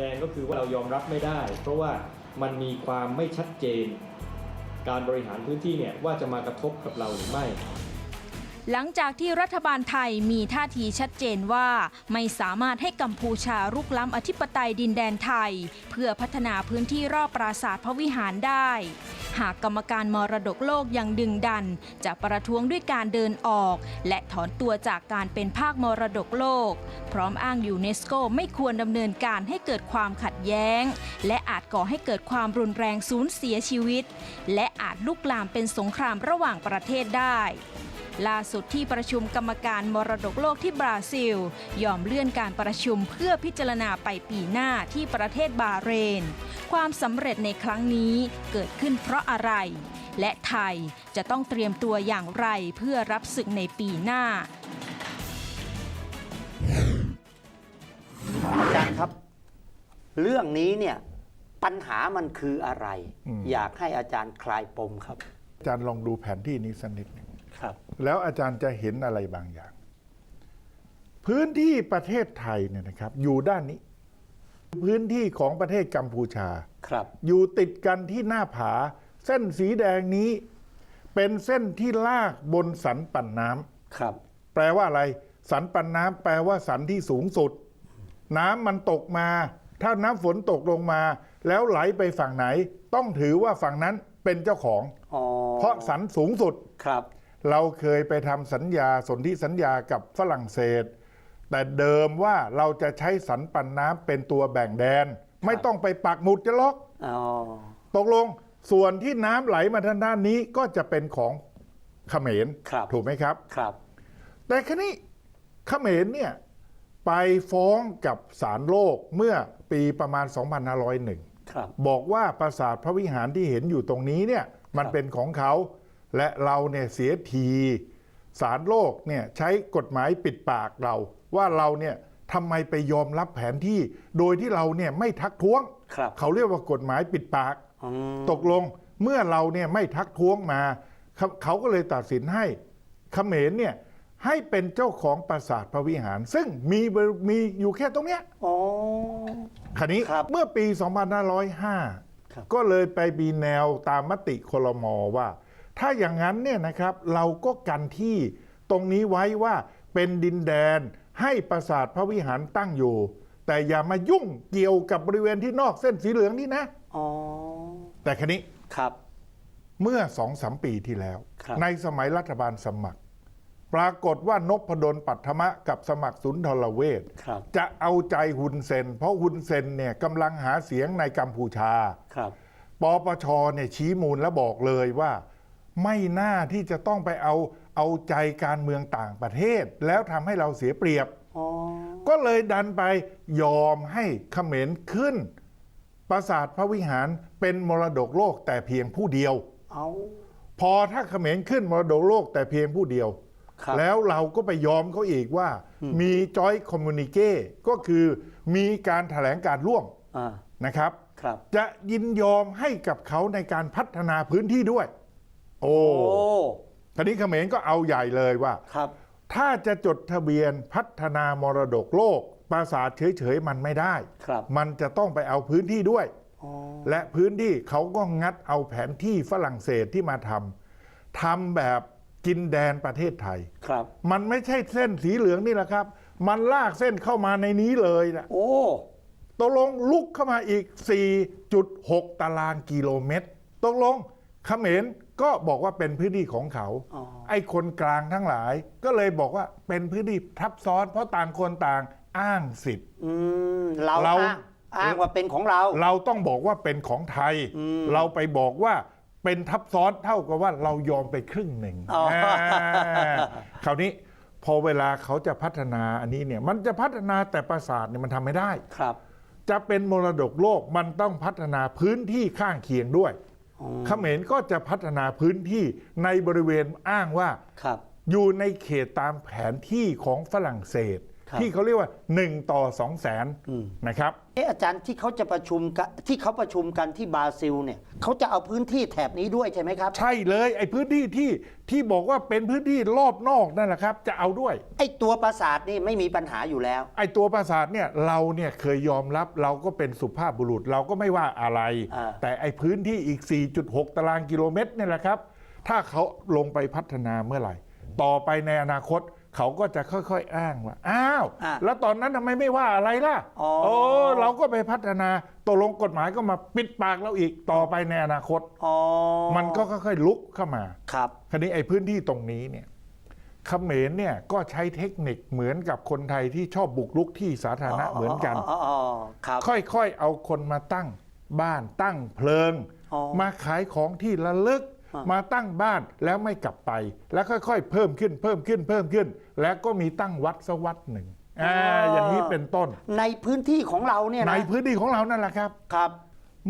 ดงก็คือว่าเรายอมรับไม่ได้ เพราะว่ามันมีความไม่ชัดเจน การบริหารพื้นที่เนี่ยว่าจะมากระทบกับเราหรือไม่ หลังจากที่รัฐบาลไทยมีท่าทีชัดเจนว่าไม่สามารถให้กัมพูชารุกล้ำอธิปไตยดินแดนไทย เพื่อพัฒนาพื้นที่รอบปราสาทพระวิหารได้ หากกรรมการมรดกโลกยังดึงดัน จะประท้วงด้วยการเดินออก และถอนตัวจากการเป็นภาคมรดกโลก พร้อมอ้างยูเนสโกไม่ควรดำเนินการให้เกิดความขัดแย้ง และอาจก่อให้เกิดความรุนแรงสูญเสียชีวิต และอาจลุกลามเป็นสงครามระหว่างประเทศได้ ล่าสุดที่ประชุมกรรมการมรดกโลกที่บราซิล ยอมเลื่อนการประชุมเพื่อพิจารณาไปปีหน้าที่ประเทศบาห์เรน ความสำเร็จในครั้งนี้เกิดขึ้นเพราะอะไร และไทยจะต้องเตรียมตัวอย่างไรเพื่อรับศึกในปีหน้าอาจารย์ครับ เรื่องนี้เนี่ยปัญหามันคืออะไรอืมอยากให้อาจารย์คลายปมครับ อาจารย์ลองดูแผนที่นี้สักนิดหนึ่ง ครับ แล้วอาจารย์จะเห็นอะไรบางอย่าง พื้นที่ประเทศไทยเนี่ยนะครับ อยู่ด้านนี้ พื้นที่ของประเทศกัมพูชาครับ อยู่ติดกันที่หน้าผา เส้นสีแดงนี้ เป็นเส้นที่ลากบนสันปั่นน้ำครับ แปลว่าอะไร สันปันน้ำแปลว่าสันที่สูงสุด น้ำมันตกมา ถ้าน้ำฝนตกลงมา แล้วไหลไปฝั่งไหน ต้องถือว่าฝั่งนั้นเป็นเจ้าของอ๋อเพราะสันสูงสุด ครับ เราเคยไปทำสัญญาสนธิสัญญากับฝรั่งเศส แต่เดิมว่าเราจะใช้สันปันน้ำเป็นตัวแบ่งแดน ไม่ต้องไปปักหมุดจะล็อกอ๋อตกลงส่วนที่น้ำไหลมาทางด้านนี้ก็จะเป็นของเขมรครับถูกไหมครับครับ แต่คราวนี้เขมรเนี่ยไปฟ้องกับศาลโลกเมื่อปีประมาณ 2501ครับบอกว่าปราสาทพระวิหารที่เห็นอยู่ตรงนี้เนี่ยมันครับเป็นของเขา และเราเนี่ยเสียทีศาลโลกเนี่ยใช้กฎหมายปิดปากเรา ว่าเราเนี่ยทำไมไปยอมรับแผนที่ โดยที่เราเนี่ยไม่ทักท้วง ครับเขาเรียกว่ากฎหมายปิดปาก อืมตกลงเมื่อเราเนี่ยไม่ทักท้วงมาเขาเขาก็เลยตัดสินให้เขมรเนี่ยให้เป็นเจ้าของปราสาทพระวิหาร ซึ่งมีบริมีอยู่แค่ตรงเนี้ย อ๋อคราวนี้ครับเมื่อปี ครับ2505 ก็เลยไปมีแนวตามมติคลมว่า ถ้าอย่างนั้นเนี่ยนะครับเราก็กันที่ตรงนี้ไว้ว่าเป็นดินแดนให้ปราสาทพระวิหารตั้งอยู่ แต่อย่ามายุ่งเกี่ยวกับบริเวณที่นอกเส้นสีเหลืองนี่นะอ๋อแต่คราวนี้ครับ เมื่อสองสามปีที่แล้วครับในสมัยรัฐบาลสมัคร ปรากฏว่านพดลปัทมะกับสมัครสุนทรเวชครับจะเอาใจฮุนเซน เพราะฮุนเซนเนี่ยกำลังหาเสียงในกัมพูชาครับปปชเนี่ยชี้มูลและบอกเลยว่า ไม่น่าที่จะต้องไปเอาเอาใจการเมืองต่างประเทศ แล้วทำให้เราเสียเปรียบอ๋อก็เลยดันไปยอมให้เขมรขึ้น ปราสาทพระวิหารเป็นมรดกโลกแต่เพียงผู้เดียวเอาพอถ้าเขมรขึ้นมรดกโลกแต่เพียงผู้เดียวครับแล้วเราก็ไปยอมเขาอีกว่า มีจอยคอมมูนิเกก็คือมีการถแถลงการร่วมอ่านะครับครับ จะยินยอมให้กับเขาในการพัฒนาพื้นที่ด้วย โอ้โอ้ทีนี้เขมรก็เอาใหญ่เลยว่า ครับ ถ้าจะจดทะเบียนพัฒนามรดกโลกปราสาทเฉยๆมันไม่ได้ ครับ มันจะต้องไปเอาพื้นที่ด้วย อ๋อ และพื้นที่เขาก็งัดเอาแผนที่ฝรั่งเศสที่มาทำทำแบบกินแดนประเทศไทย ครับ มันไม่ใช่เส้นสีเหลืองนี่แหละครับ มันลากเส้นเข้ามาในนี้เลยนะโอ้ ตกลงลุกเข้ามาอีก 4.6 ตารางกิโลเมตร ตกลงเขมร ก็บอกว่าเป็นพื้นที่ของเขา อ๋อ ไอ้คนกลางทั้งหลาย ก็เลยบอกว่าเป็นพื้นที่ทับซ้อน เพราะต่างคนต่างอ้างสิทธิ์ อืมเราเรา อ้างอ้างว่าเป็นของเรา เราต้องบอกว่าเป็นของไทย อืมเราไปบอกว่าเป็นทับซ้อนเท่ากับว่าเรายอมไปครึ่งหนึ่งอ๋ออ่าคราวนี้พอเวลาเขาจะพัฒนาอันนี้เนี่ยมันจะพัฒนาแต่ปราสาทเนี่ยมันทำไม่ได้ ครับ จะเป็นมรดกโลกมันต้องพัฒนาพื้นที่ข้างเคียงด้วยอ๋อ เขมรก็จะพัฒนาพื้นที่ในบริเวณอ้างว่าครับอยู่ในเขตตามแผนที่ของฝรั่งเศสครับ ที่เขาเรียกว่า 1 ต่อ2 0 0แสนอืมนะครับเอออาจารย์ที่เขาจะประชุมกันที่เขาประชุมกันที่บราซิลเนี่ยเขาจะเอาพื้นที่แถบนี้ด้วยใช่ไหมครับ ใช่เลยไอ้พื้นที่ที่ที่บอกว่าเป็นพื้นที่รอบนอกนั่นแหละครับ จะเอาด้วย ไอ้ตัวปราสาทนี่ไม่มีปัญหาอยู่แล้ว ไอ้ตัวปราสาทเนี่ยเราเนี่ยเคยยอมรับเราก็เป็นสุภาพบุรุษเราก็ไม่ว่าอะไรอ่าแต่ไอ้พื้นที่อีก 4.6 ตารางกิโลเมตรเนี่ยแหละครับ ถ้าเขาลงไปพัฒนาเมื่อไหร่ ต่อไปในอนาคต เขาก็จะค่อยๆอ้างว่า อ้าว อะแล้วตอนนั้นทำไมไม่ว่าอะไรล่ะอ๋อ โอ้เราก็ไปพัฒนาตกลงกฎหมายก็มาปิดปากเราอีกต่อไปในอนาคต อ๋อมันก็ค่อยๆลุกเข้ามา ครับ คราวนี้ไอ้พื้นที่ตรงนี้เนี่ยเขมรเนี่ยก็ใช้เทคนิคเหมือนกับคนไทยที่ชอบบุกรุกที่สาธารณะเหมือนกัน อ๋ออ๋อครับ ค่อยๆ เอาคนมาตั้งบ้านตั้งเพลิง อ๋อมาขายของที่ระลึก อะมาตั้งบ้านแล้วไม่กลับไป แล้วค่อยๆ เพิ่มขึ้นเพิ่มขึ้นเพิ่มขึ้น แล้วก็มีตั้งวัดสกวัดหนึ่งอ่าอย่างนี้เป็นต้น ในพื้นที่ของเราเนี่ยในนะพื้นที่ของเรานั่นแหละครับ ครับ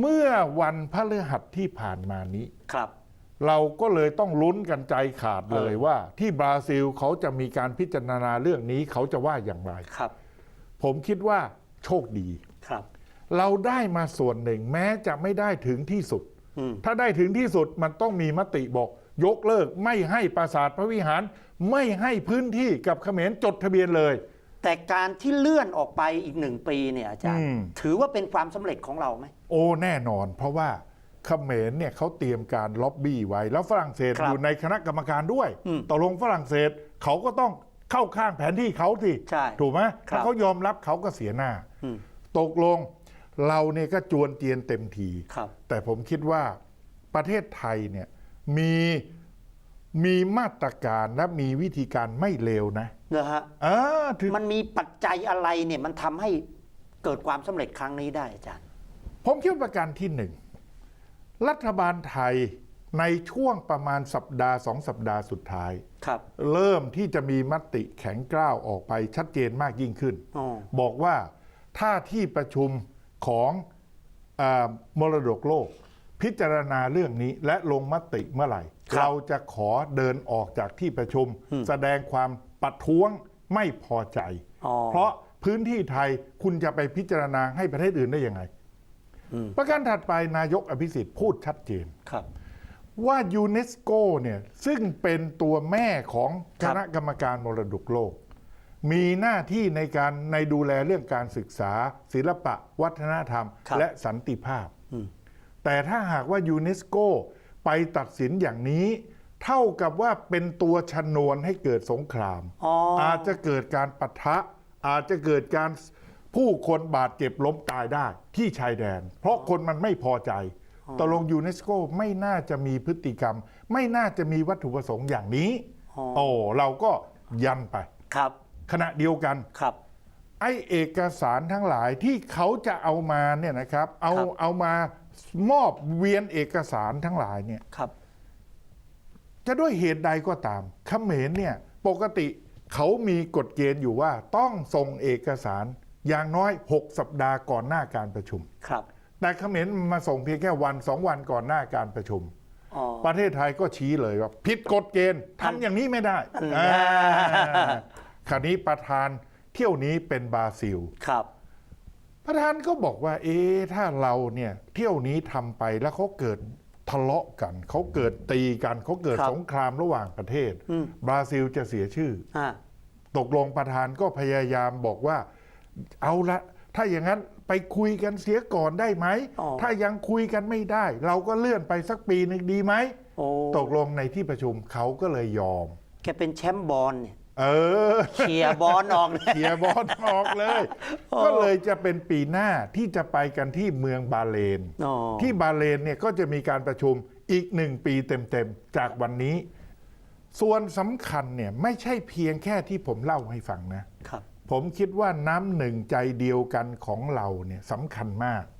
เมื่อวันพฤหัสที่ผ่านมานี้ ครับ เราก็เลยต้องลุ้นกันใจขาดเลยเออ ว่า ที่บราซิลเขาจะมีการพิจารณาเรื่องนี้เขาจะว่าอย่างไร ครับผมคิดว่าโชคดี ครับ เราได้มาส่วนหนึ่งแม้จะไม่ได้ถึงที่สุด อืม ถ้าได้ถึงที่สุดมันต้องมีมติบอก ยกเลิกไม่ให้ปราสาทพระวิหาร ไม่ให้พื้นที่กับเขมรจดทะเบียนเลย แต่การที่เลื่อนออกไปอีกหนึ่งปีเนี่ยอาจารย์ อืม ถือว่าเป็นความสำเร็จของเราไหม โอ้แน่นอน เพราะว่าเขมรเนี่ยเขาเตรียมการล็อบบี้ไว้ แล้วฝรั่งเศสครับอยู่ในคณะกรรมการด้วยอืมตกลงฝรั่งเศสเขาก็ต้องเข้าข้างแผนที่เขาสิใช่ถูกไหมครับ ถ้าเขายอมรับเขาก็เสียหน้า อืมตกลงเราเนี่ยก็จวนเจียนเต็มที ครับ แต่ผมคิดว่าประเทศไทยเนี่ยมี มีมาตรการและมีวิธีการไม่เลวนะเหรอฮะเออถึงมันมีปัจจัยอะไรเนี่ยมันทำให้เกิดความสำเร็จครั้งนี้ได้อาจารย์ ผมคิดว่าประการที่หนึ่ง รัฐบาลไทยในช่วงประมาณสัปดาห์สองสัปดาห์สุดท้าย ครับเริ่มที่จะมีมติแข็งกร้าวออกไปชัดเจนมากยิ่งขึ้น อ๋อบอกว่าถ้าที่ประชุมของอามรดกโลก พิจารณาเรื่องนี้และลงมติเมื่อไหร่ครับ เราจะขอเดินออกจากที่ประชุม แสดงความประท้วงไม่พอใจอ๋อเพราะพื้นที่ไทยคุณจะไปพิจารณาให้ประเทศอื่นได้ยังไงอืมประการถัดไปนายกอภิสิทธิ์พูดชัดเจนครับว่ายูเนสโกเนี่ยซึ่งเป็นตัวแม่ของครัคบณะกรรมการมรดกโลก มีหน้าที่ในการในดูแลเรื่องการศึกษา ศิลปะ วัฒนธรรมครับและสันติภาพอืมแต่ถ้าหากว่ายูเนสโก ไปตัดสินอย่างนี้เท่ากับว่าเป็นตัวชนวนให้เกิดสงครามอ๋อออาจจะเกิดการปะทะ อาจจะเกิดการผู้คนบาดเจ็บล้มตายได้ที่ชายแดน เพราะคนมันไม่พอใจตกลงยูเนสโกไม่น่าจะมีพฤติกรรม ไม่น่าจะมีวัตถุประสงค์อย่างนี้อ๋อโอ้เราก็ยันไปครับ ขณะเดียวกันครับไอ้เอกสารทั้งหลายที่เขาจะเอามาเนี่ยนะครับ เอาครับเอามา มอบเวียนเอกสารทั้งหลายเนี่ยครับ จะด้วยเหตุใดก็ตามเขมรเนี่ยปกติเขามีกฎเกณฑ์อยู่ว่าต้องส่งเอกสารอย่างน้อย 6 สัปดาห์ก่อนหน้าการประชุม ครับ แต่เขมรมาส่งเพียงแค่วันสองวันก่อนหน้าการประชุม อ๋อ ประเทศไทยก็ชี้เลยว่าผิดกฎเกณฑ์ทำอย่างนี้ไม่ได้อันอ่าคราวนี้ประธานเที่ยวนี้เป็นบราซิล ครับ ประธานก็บอกว่า เอ๊ะถ้าเราเนี่ยเที่ยวนี้ทำไปแล้วเขาเกิดทะเลาะกันเขาเกิดตีกันเขาเกิดครับสงครามระหว่างประเทศอืมบราซิลจะเสียชื่ออ่าตกลงประธานก็พยายามบอกว่า เอาละถ้าอย่างนั้นไปคุยกันเสียก่อนได้ไหมอ๋อถ้ายังคุยกันไม่ได้ เราก็เลื่อนไปสักปีหนึ่งดีไหมโอ้ตกลงในที่ประชุมเขาก็เลยยอม แกเป็นแชมป์บอลเนี่ย เออเชียร์บอลออกเลยเขียร์บอลออกเลย ก็เลยจะเป็นปีหน้าที่จะไปกันที่เมืองบาเลน อ๋อ ที่บาเลนเนี่ยก็จะมีการประชุมอีกหนึ่งปีเต็มๆ จากวันนี้ ส่วนสำคัญเนี่ยไม่ใช่เพียงแค่ที่ผมเล่าให้ฟังนะ ครับ ผมคิดว่าน้ำหนึ่งใจเดียวกันของเราเนี่ยสำคัญมากอ๋อ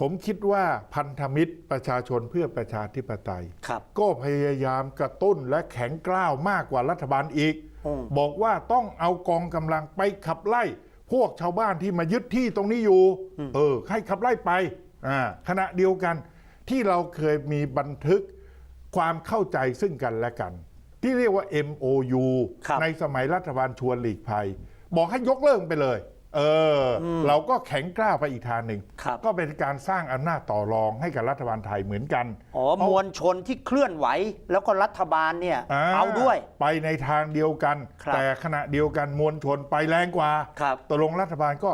ผมคิดว่าพันธมิตรประชาชนเพื่อประชาธิปไตย ครับ ก็พยายามกระตุ้นและแข็งกล้าวมากกว่ารัฐบาลอีก อืม บอกว่าต้องเอากองกำลังไปขับไล่ พวกชาวบ้านที่มายึดที่ตรงนี้อยู่ เออ ให้ขับไล่ไปอ่าขณะเดียวกันที่เราเคยมีบันทึกความเข้าใจซึ่งกันและกัน ที่เรียกว่า MOU ครับ ในสมัยรัฐบาลชวนหลีกภัย บอกให้ยกเลิกไปเลย เอออเราก็แข็งกล้าวไปอีกทางหนึ่ง ครับ ก็เป็นการสร้างอำนาจต่อรองให้กับรัฐบาลไทยเหมือนกัน อ๋อ มวลชนที่เคลื่อนไหว แล้วก็รัฐบาลเนี่ย เอาด้วย ไปในทางเดียวกัน ครับแต่ขณะเดียวกันมวลชนไปแรงกว่าครับ ตกลงรัฐบาลก็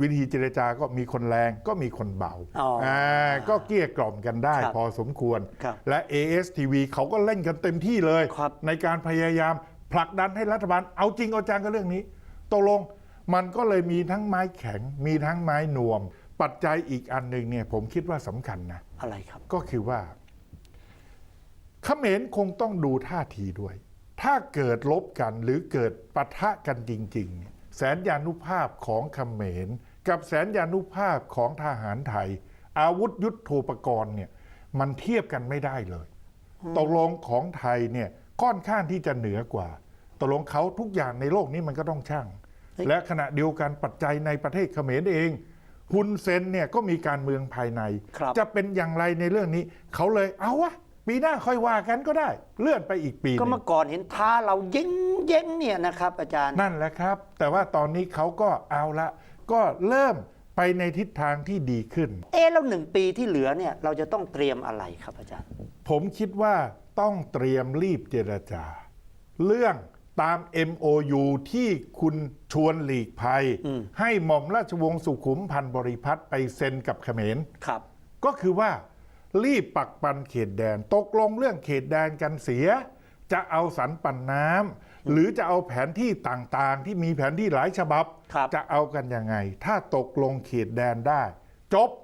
วิธีเจรจาก็มีคนแรงก็มีคนเบาอ๋ออ่าก็เกลี้ยกล่อมกันได้ครับพอสมควร ครับและ ASTV เขาก็เล่นกันเต็มที่เลย ครับ ในการพยายามผลักดันให้รัฐบาลเอาจริงเอาจังกับเรื่องนี้ตกลง มันก็เลยมีทั้งไม้แข็ง มีทั้งไม้นวม ปัจจัยอีกอันหนึ่งเนี่ยผมคิดว่าสำคัญนะ อะไรครับ ก็คือว่าเขมรคงต้องดูท่าทีด้วย ถ้าเกิดลบกันหรือเกิดปะทะกันจริงๆเนี่ยแสนยานุภาพของเขมร กับแสนยานุภาพของทหารไทย อาวุธยุทโธปกรณ์เนี่ยมันเทียบกันไม่ได้เลย ตกลงของไทยเนี่ยค่อนข้างที่จะเหนือกว่า ตกลงเขาทุกอย่างในโลกนี้มันก็ต้องช่างเฮ้ย และขณะเดียวกันปัจจัยในประเทศเขมรเองฮุนเซนเนี่ยก็มีการเมืองภายในครับจะเป็นอย่างไรในเรื่องนี้ เขาเลยเอาวะปีหน้าค่อยว่ากันก็ได้ เลื่อนไปอีกปีหก็นึ่เมื่งอก่อนเห็นท้าเราเย้งเย้งๆเนี่ยนะครับอาจารย์นั่นแหละครับ แต่ว่าตอนนี้เขาก็เอาละ ก็เริ่มไปในทิศทางที่ดีขึ้น เอ๊ะแล้วหนึ่งปีที่เหลือเนี่ยเราจะต้องเตรียมอะไรครับอาจารย์ ผมคิดว่าต้องเตรียมรีบเจรจา เรื่อง ตาม MOU ที่คุณชวนหลีกภัยอืมให้หม่อมราชวงศ์สุขุมพันธ์บริพัตรไปเซ็นกับเขมรครับ ก็คือว่า รีบปักปันเขตแดน ตกลงเรื่องเขตแดนกันเสีย จะเอาสันปันน้ำหรือจะเอาแผนที่ต่างๆ ที่มีแผนที่หลายฉบับครับจะเอากันยังไง ถ้าตกลงเขตแดนได้ จบอ๋อ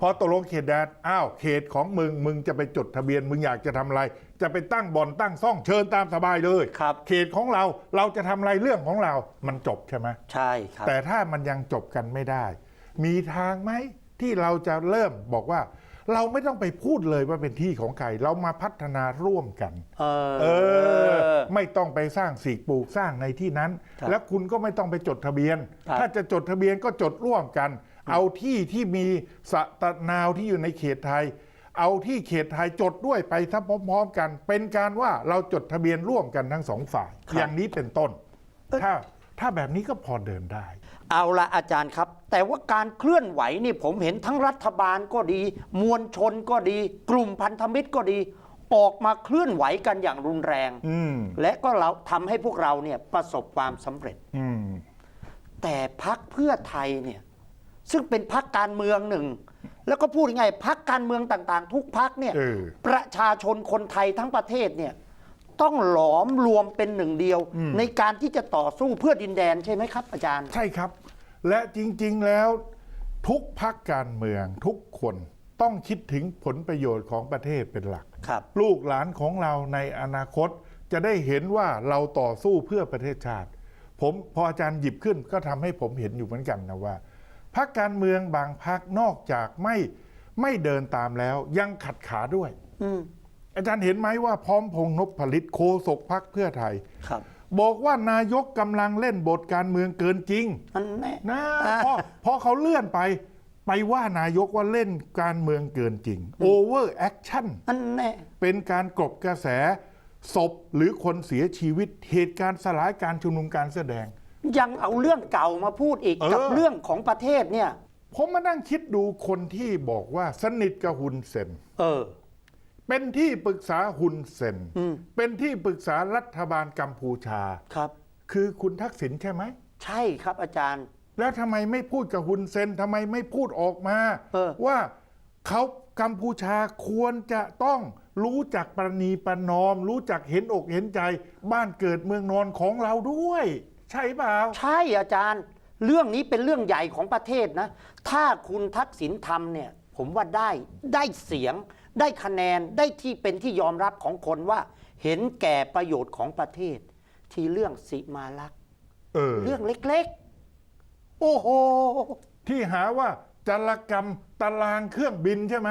พอตกลงเขตแดนอ้าวเขตของมึงมึงจะไปจดทะเบียน มึงอยากจะทำอะไร จะไปตั้งบ่อนตั้งซ่องเชิญตามสบายเลยครับเขตของเราเราจะทำอะไรเรื่องของเรา มันจบใช่ไหมใช่ครับแต่ถ้ามันยังจบกันไม่ได้ มีทางไหมที่เราจะเริ่มบอกว่า เราไม่ต้องไปพูดเลยว่าเป็นที่ของใครเรามาพัฒนาร่วมกัน เออเออ ไม่ต้องไปสร้างสีกปลูกสร้างในที่นั้นครับแล้วคุณก็ไม่ต้องไปจดทะเบียนครับถ้าจะจดทะเบียนก็จดร่วมกัน เอาที่ที่มีสะตะนาวที่อยู่ในเขตไทย เอาที่เขตไทยจดด้วยไปทั้งพร้อมๆกัน เป็นการว่าเราจดทะเบียนร่วมกันทั้งสองฝ่าย อย่างนี้เป็นต้น ถ้าถ้าแบบนี้ก็พอเดินได้ เอาละอาจารย์ครับ แต่ว่าการเคลื่อนไหวนี่ผมเห็นทั้งรัฐบาลก็ดี มวลชนก็ดี กลุ่มพันธมิตรก็ดีออกมาเคลื่อนไหวกันอย่างรุนแรงอืมและก็เราทำให้พวกเราเนี่ยประสบความสำเร็จอืมแต่พักเพื่อไทยเนี่ย ซึ่งเป็นพักการเมืองหนึ่ง แล้วก็พูดยังไงพักการเมืองต่างๆ ทุกพักเนี่ยเออประชาชนคนไทยทั้งประเทศเนี่ยต้องหลอมรวมเป็นหนึ่งเดียวในการที่จะต่อสู้เพื่อดินแดนใช่ไหมครับ อาจารย์ ใช่ครับ และจริงๆแล้ว ทุกพักการเมืองทุกคนต้องคิดถึงผลประโยชน์ของประเทศเป็นหลัก ครับ ลูกหลานของเราในอนาคตจะได้เห็นว่าเราต่อสู้เพื่อประเทศชาติ ผมพออาจารย์หยิบขึ้นก็ทำให้ผมเห็นอยู่เหมือนกันนะว่า พักการเมืองบางพักนอกจากไม่ไม่เดินตามแล้วยังขัดขาด้วยอืมอาจารย์เห็นไหมว่าพร้อมพงษ์นพผลิตโคศกพักเพื่อไทยครับ บอกว่านายกกำลังเล่นบทการเมืองเกินจริงอันแน่นะพอพอเขาเลื่อนไปไปว่านายกว่าเล่นการเมืองเกินจริง over action อันแน่เป็นการกลบกระแสศพหรือคนเสียชีวิตเหตุการณ์สลายการชุมนุมการแสดง ยังเอาเรื่องเก่ามาพูดอีกเออกับเรื่องของประเทศเนี่ย ผมมานั่งคิดดูคนที่บอกว่าสนิทกับฮุนเซนเออ เป็นที่ปรึกษาฮุนเซนอืม เป็นที่ปรึกษารัฐบาลกัมพูชา ครับ คือคุณทักษิณใช่ไหม ใช่ครับอาจารย์ แล้วทำไมไม่พูดกับฮุนเซนทำไมไม่พูดออกมา เออ ว่าเขากัมพูชาควรจะต้องรู้จักประนีประนอม รู้จักเห็นอกเห็นใจ บ้านเกิดเมืองนอนของเราด้วย ใช่เปล่า ใช่อาจารย์ เรื่องนี้เป็นเรื่องใหญ่ของประเทศนะ ถ้าคุณทักษิณทำเนี่ย ผมว่าได้ได้เสียง ได้คะแนนได้ที่เป็นที่ยอมรับของคนว่า เห็นแก่ประโยชน์ของประเทศ ที่เรื่องสิมาลักษณ์เออ เรื่องเล็กๆ โอ้โห ที่หาว่าจารกรรมตารางเครื่องบินใช่ไหม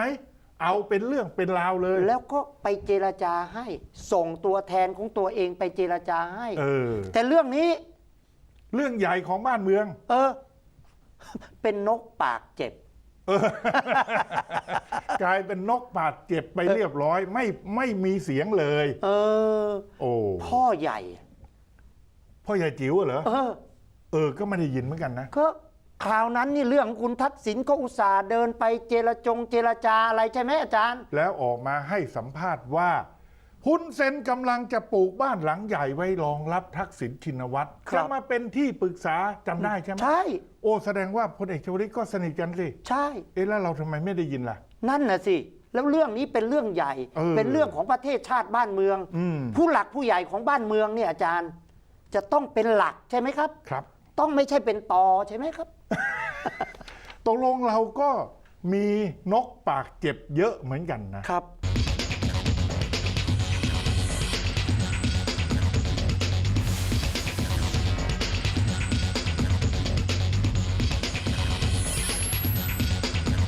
เอาเป็นเรื่องเป็นราวเลย แล้วก็ไปเจรจาให้ ส่งตัวแทนของตัวเองไปเจรจาให้ เออ แต่เรื่องนี้ เรื่องใหญ่ของบ้านเมือง เออ เป็นนกปากเจ็บกกลายเป็นนกปาดเจ็บไปเรียบร้อย ไม่ไม่มีเสียงเลย เออ โอ้พ่อใหญ่ พ่อใหญ่จิ๋วเหรอเออ เออ ก็ไม่ได้ยินเหมือนกันนะ ก็คราวนั้นนี่เรื่องคุณทักษิณก็อุตส่าห์เดินไปเจรจงเจรจาอะไรใช่ไหมอาจารย์ แล้วออกมาให้สัมภาษณ์ว่า ฮุนเซนกำลังจะปลูกบ้านหลังใหญ่ไว้รองรับทักษิณชินวัตรครับ จะมาเป็นที่ปรึกษาจำได้ใช่ไหมใช่ โอ้แสดงว่าพลเอกชวลิตก็สนิทกันสิใช่ เอ๊ะแล้วเราทำไมไม่ได้ยินล่ะ นั่นน่ะสิ แล้วเรื่องนี้เป็นเรื่องใหญ่ เออเป็นเรื่องของประเทศชาติบ้านเมือง อืม ผู้หลักผู้ใหญ่ของบ้านเมืองเนี่ยอาจารย์ จะต้องเป็นหลักใช่ไหมครับ ครับ ต้องไม่ใช่เป็นตอใช่ไหมครับ ตกลงเราก็มีนกปากเจ็บเยอะเหมือนกันนะ ครับ